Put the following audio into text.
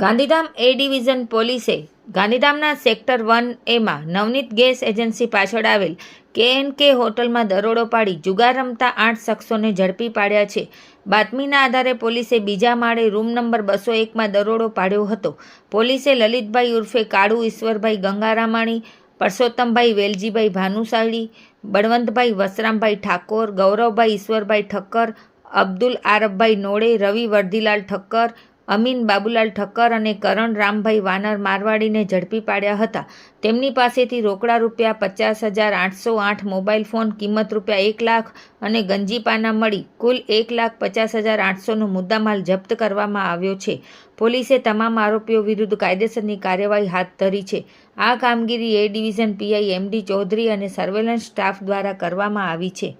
ગાંધીધામ એ division પોલીસે ગાંધીધામના sector one એમાં નવનીત ગેસ એજન્સી પાછળ આવેલ કે એન કે હોટલમાં દરોડો પાડી જુગાર રમતા આઠ શખ્સોને ઝડપી પાડ્યા છે. બાતમીના આધારે પોલીસે બીજા માળે રૂમ નંબર બસો એકમાં દરોડો પાડ્યો હતો. પોલીસે લલિતભાઈ ઉર્ફે કાળુ, ઈશ્વરભાઈ ગંગારામાણી, પરસોત્તમભાઈ વેલજીભાઈ ભાનુશાળી, બળવંતભાઈ વસરામભાઈ ઠાકોર, ગૌરવભાઈ ઈશ્વરભાઈ ઠક્કર, અબ્દુલ આરબભાઈ નોડે, રવિ વર્ધીલાલ ઠક્કર અમીન બાબુલાલ ઠક્કર અને કરણ રામભાઈ વાનર મારવાડીને ઝડપી પાડ્યા હતા. તેમની પાસેથી રોકડા રૂપિયા પચાસ હજાર આઠસો આઠ મોબાઈલ ફોન, કિંમત રૂપિયા એક લાખ અને ગંજીપાના મળી કુલ એક લાખ પચાસ હજાર આઠસોનો મુદ્દામાલ જપ્ત કરવામાં આવ્યો છે. પોલીસે તમામ આરોપીઓ વિરુદ્ધ કાયદેસરની કાર્યવાહી હાથ ધરી છે. આ કામગીરી એ ડિવિઝન પીઆઈ એમડી ચૌધરી અને સર્વેલન્સ સ્ટાફ દ્વારા કરવામાં આવી છે.